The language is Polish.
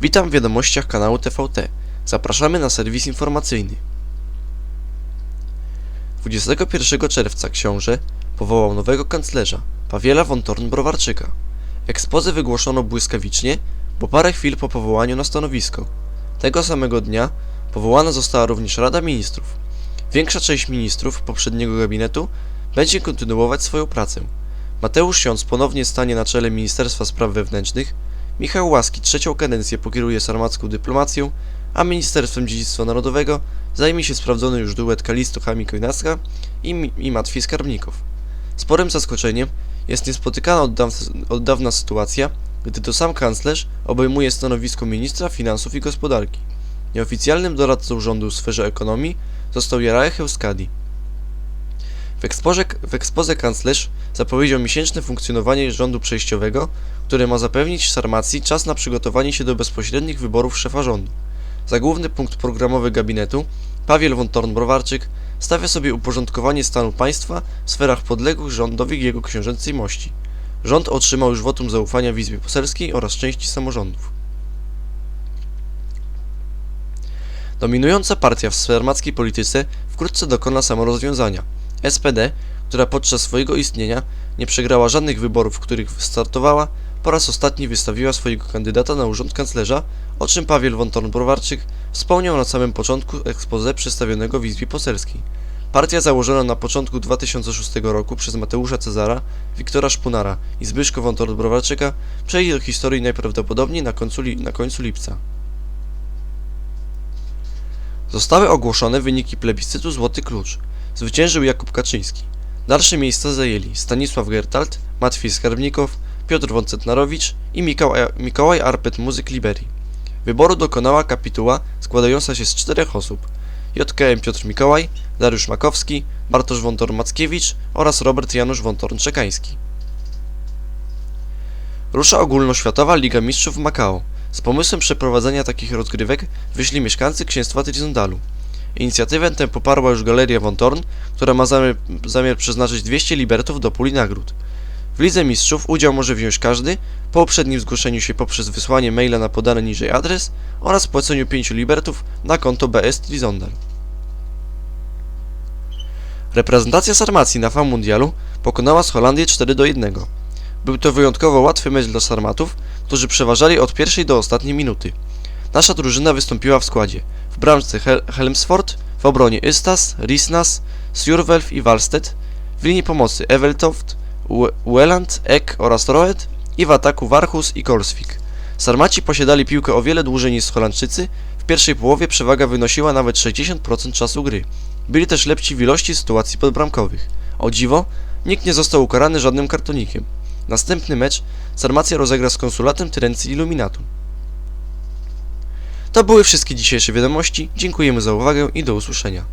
Witam w wiadomościach kanału TVT. Zapraszamy na serwis informacyjny. 21 czerwca książę powołał nowego kanclerza, Pawiela von Torn-Browarczyka. Ekspozę wygłoszono błyskawicznie, po parę chwil po powołaniu na stanowisko. Tego samego dnia powołana została również Rada Ministrów. Większa część ministrów poprzedniego gabinetu będzie kontynuować swoją pracę. Mateusz Siąc ponownie stanie na czele Ministerstwa Spraw Wewnętrznych, Michał Łaski trzecią kadencję pokieruje sarmacką dyplomacją, a Ministerstwem Dziedzictwa Narodowego zajmie się sprawdzony już duet Kalisto Chami-Kojnacka i, i Matwi Skarbnikow. Sporym zaskoczeniem jest niespotykana od, od dawna sytuacja, gdy to sam kanclerz obejmuje stanowisko ministra finansów i gospodarki. Nieoficjalnym doradcą rządu w sferze ekonomii został Jaraech Euskadi. W, ekspoze kanclerz zapowiedział miesięczne funkcjonowanie rządu przejściowego, które ma zapewnić Sarmacji czas na przygotowanie się do bezpośrednich wyborów szefa rządu. Za główny punkt programowy gabinetu Pawiel von Torn-Browarczyk stawia sobie uporządkowanie stanu państwa w sferach podległych rządowi jego książęcej mości. Rząd otrzymał już wotum zaufania w Izbie Poselskiej oraz części samorządów. Dominująca partia w sarmackiej polityce wkrótce dokona samorozwiązania. SPD, która podczas swojego istnienia nie przegrała żadnych wyborów, w których startowała, po raz ostatni wystawiła swojego kandydata na urząd kanclerza, o czym Pawiel von Torn-Browarczyk wspomniał na samym początku expose przedstawionego w Izbie Poselskiej. Partia założona na początku 2006 roku przez Mateusza Cezara, Wiktora Szpunara i Zbyszko von Torn-Browarczyka przejdzie do historii najprawdopodobniej na końcu, na końcu lipca. Zostały ogłoszone wyniki plebiscytu Złoty Klucz. Zwyciężył Jakub Kaczyński. Dalsze miejsca zajęli Stanisław Gertalt, Matwiej Skarbnikow, Piotr Wącetnarowicz i Mikołaj, Arpet Muzyk Liberii. Wyboru dokonała kapituła składająca się z czterech osób. JKM Piotr Mikołaj, Dariusz Makowski, Bartosz Wątor-Mackiewicz oraz Robert Janusz Wątorn-Czekański. Rusza ogólnoświatowa Liga Mistrzów w Makao. Z pomysłem przeprowadzenia takich rozgrywek wyszli mieszkańcy księstwa Trizondalu. Inicjatywę tę poparła już Galeria Von Torn, która ma zamiar, zamiar przeznaczyć 200 libertów do puli nagród. W Lidze Mistrzów udział może wziąć każdy po uprzednim zgłoszeniu się poprzez wysłanie maila na podany niżej adres oraz płaceniu 5 libertów na konto BS Trizondal. Reprezentacja Sarmacji na FAM Mundialu pokonała z Holandię 4 do 1. Był to wyjątkowo łatwy mecz dla Sarmatów, którzy przeważali od pierwszej do ostatniej minuty. Nasza drużyna wystąpiła w składzie. W bramce Hel Helmsford, w obronie Ystas, Risnas, Sjurwelf i Walstedt, w linii pomocy Eveltoft, Ueland, Ek oraz Roet i w ataku Warchus i Korsvik. Sarmaci posiadali piłkę o wiele dłużej niż Holandczycy, w pierwszej połowie przewaga wynosiła nawet 60% czasu gry. Byli też lepsi w ilości sytuacji podbramkowych. O dziwo, nikt nie został ukarany żadnym kartonikiem. Następny mecz Sarmacja rozegra z konsulatem Tyrencji Illuminatum. To były wszystkie dzisiejsze wiadomości. Dziękujemy za uwagę i do usłyszenia.